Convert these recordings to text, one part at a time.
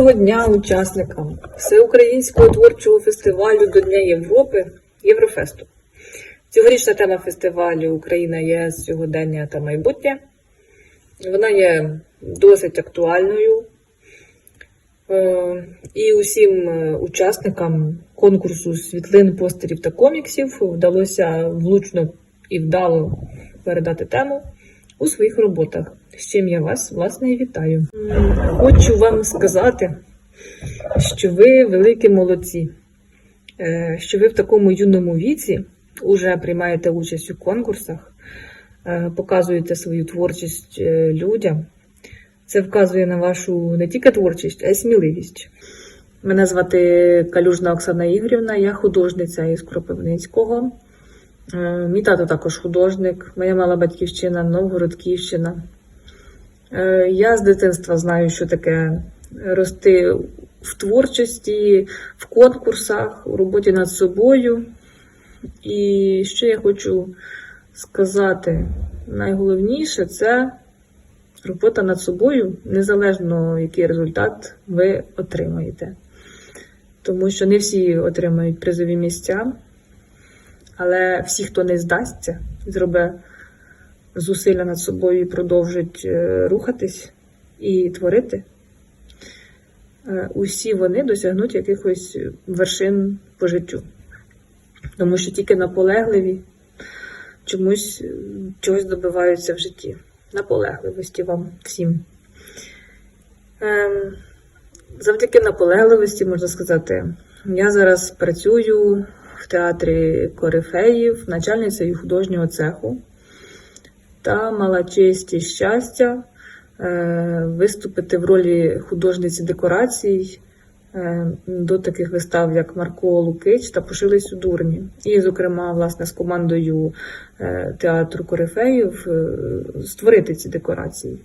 Доброго дня учасникам Всеукраїнського творчого фестивалю до Дня Європи Єврофесту. Цьогорічна тема фестивалю Україна ЄС сьогодення та майбутнє. Вона є досить актуальною. Е, І усім е, учасникам конкурсу світлин, постерів та коміксів вдалося влучно і вдало передати тему у своїх роботах. З чим я вас власне і вітаю. Хочу вам сказати, що ви великі молодці, Е, що ви в такому юному віці вже приймаєте участь у конкурсах, е, показуєте свою творчість е, людям. Це вказує на вашу не тільки творчість, а й сміливість. Мене звати Калюжна Оксана Ігорівна, я художниця із Кропивницького. Е, Мій тато також художник, моя мала батьківщина Новгород, Київщина. Е, Я з дитинства знаю, що таке рости в творчості, в конкурсах, у роботі над собою. І що я хочу сказати, найголовніше це робота над собою, незалежно який результат ви отримаєте. Тому що не всі отримають призові місця, але всі, хто не здасться, зробить зусилля над собою і продовжить е, рухатись і творити, е, усі вони досягнуть якихось вершин по життю. Тому що тільки наполегливі чомусь е, чогось добиваються в житті. Наполегливості вам всім. Ем, Завдяки наполегливості, можна сказати, я зараз працюю в театрі Корифеїв, начальницею художнього цеху та мала честь і щастя е, виступити в ролі художниці декорацій е, до таких вистав, як Марко Лукич та Пошились у дурні. І, зокрема, власне, з командою е, театру Корифеїв створити ці декорації.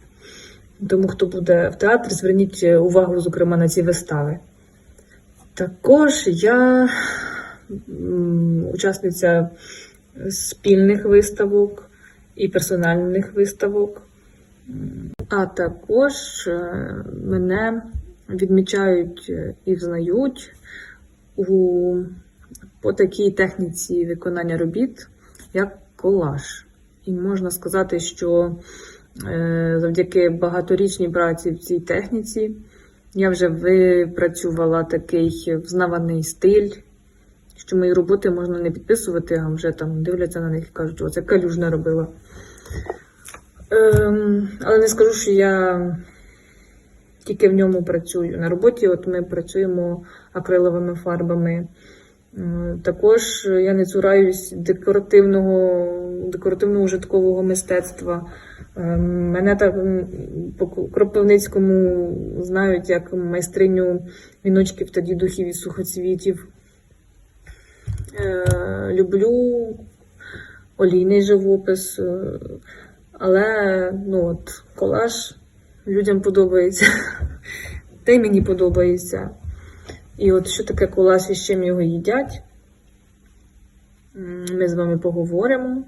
Тому, хто буде в театрі, зверніть увагу, зокрема, на ці вистави. Також я учасниця спільних виставок і персональних виставок. А також е, мене відмічають і взнають у, по такій техніці виконання робіт, як колаж. І можна сказати, що е, завдяки багаторічній праці в цій техніці я вже випрацювала такий взнаваний стиль, що мої роботи можна не підписувати, а вже там дивляться на них і кажуть, оце калюжна робила. Ем, але не скажу, що я тільки в ньому працюю. На роботі от ми працюємо акриловими фарбами. Також я не цураюсь декоративного, декоративного житкового мистецтва. Ем, Мене так по Кропивницькому знають як майстриню віночків та дідухів і сухоцвітів. Е, Люблю олійний живопис, е, але ну от, колаж людям подобається. Та й мені подобається. І от що таке колаж і з чим його їдять, ми з вами поговоримо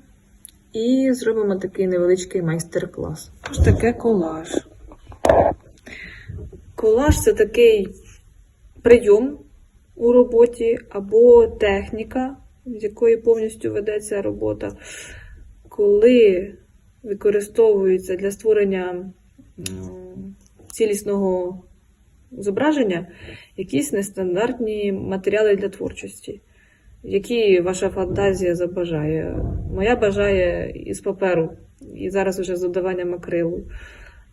і зробимо такий невеличкий майстер-клас. Що ж таке колаж? Колаж це такий прийом у роботі або техніка, з якої повністю ведеться робота, коли використовується для створення цілісного зображення якісь нестандартні матеріали для творчості, які ваша фантазія забажає. Моя бажає із паперу, і зараз вже з додаванням акрилу.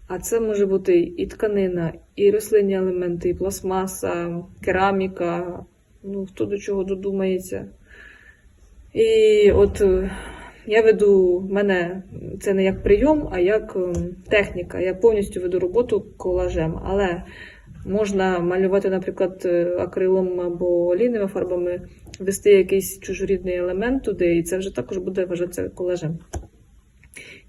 А це може бути і тканина, і рослинні елементи, і пластмаса, кераміка, ну хто до чого додумається. І от е, я веду, мене це не як прийом, а як ем, техніка. Я повністю веду роботу колажем. Але можна малювати, наприклад, е, акрилом або олійними фарбами, ввести якийсь чужорідний елемент туди, і це вже також буде вважатися колажем.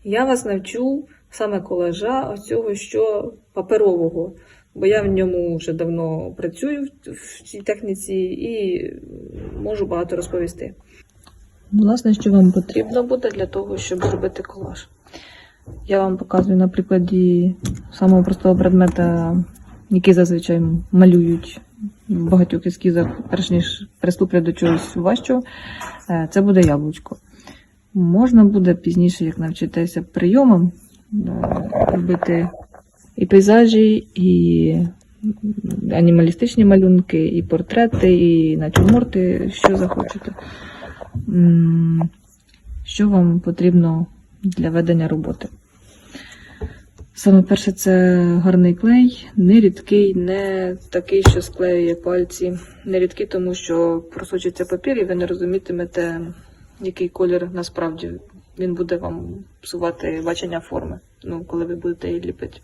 Я вас навчу саме колажа, оцього що паперового, бо я в ньому вже давно працюю в- цій техніці і можу багато розповісти. Власне, що вам потрібно буде для того, щоб зробити колаж. Я вам показую на прикладі самого простого предмета які зазвичай малюють в багатьох ескізах, перш ніж приступлять до чогось важчого, е, це буде яблучко. Можна буде пізніше, як навчитеся прийомам, робити і пейзажі, і анімалістичні малюнки, і портрети, і натюрморти, що захочете. Що вам потрібно для ведення роботи? Саме перше, це гарний клей, не рідкий, не такий, що склеює пальці. Не рідкий, тому що просочиться папір, і ви не розумітимете, який колір насправді він буде вам псувати бачення форми, ну, коли ви будете її ліпити.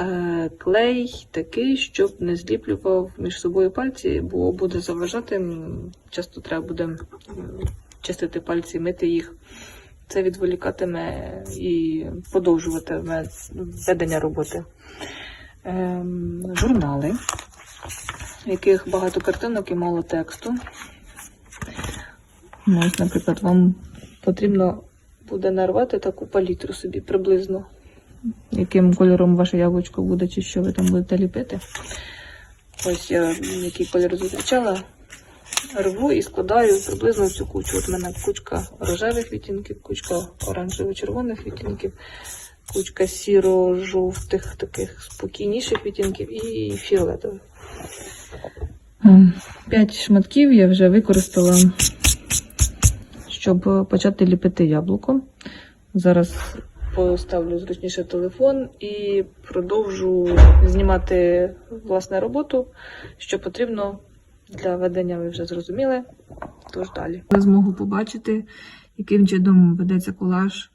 Е, Клей такий, щоб не зліплював між собою пальці, бо буде заважати. Часто треба буде чистити пальці, мити їх. Це відволікатиме і подовжуватиме ведення роботи. Ем, журнали, в яких багато картинок і мало тексту. Ну, ось, наприклад, вам потрібно буде нарвати таку палітру собі приблизно, яким кольором ваше яблучко буде, чи що ви там будете ліпити. Ось я який кольор зустрічала, рву і складаю приблизно в цю кучу. От у мене кучка рожевих відтінків, кучка оранжево-червоних відтінків, кучка сіро-жовтих, таких спокійніших відтінків і фіолетових. Ем, П'ять шматків я вже використала, щоб почати ліпити яблуко. Зараз поставлю зручніше телефон і продовжу знімати власне роботу, що потрібно для ведення, ви вже зрозуміли. Тож далі. Я змогу побачити, яким чином ведеться колаж.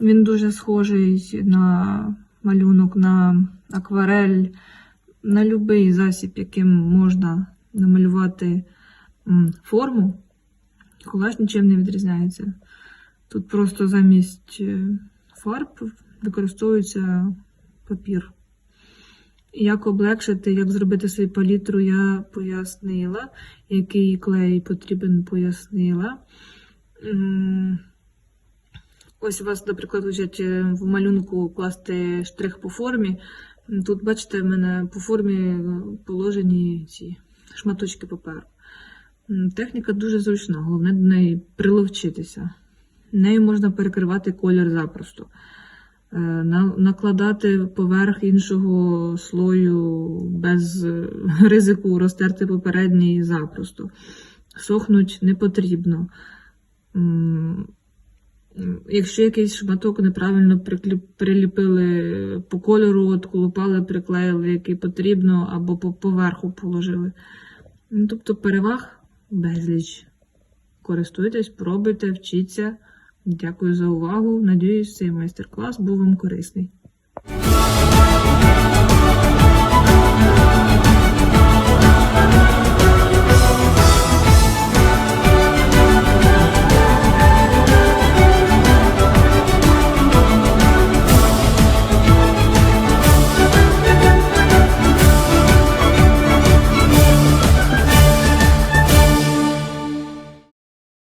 Він дуже схожий на малюнок, на акварель, на будь-який засіб, яким можна намалювати форму. Колаж нічим не відрізняється. Тут просто замість е, фарб використовується папір. Як облегшити, як зробити свою палітру, я пояснила. Який клей потрібен, пояснила. Ось у вас, наприклад, лежать е, в малюнку класти штрих по формі. Тут, бачите, в мене по формі положені ці шматочки паперу. Техніка дуже зручна, головне до неї приловчитися. Нею можна перекривати колір запросто. Е, накладати поверх іншого слою без е, ризику розтерти попередній запросто. Сохнуть не потрібно. Якщо якийсь шматок неправильно приліпили по кольору, от колупали, приклеїли, який потрібно, або по поверху положили. Ну, Тобто переваг безліч. Користуйтесь, пробуйте, вчіться. Дякую за увагу. Надіюсь, цей майстер-клас був вам корисний.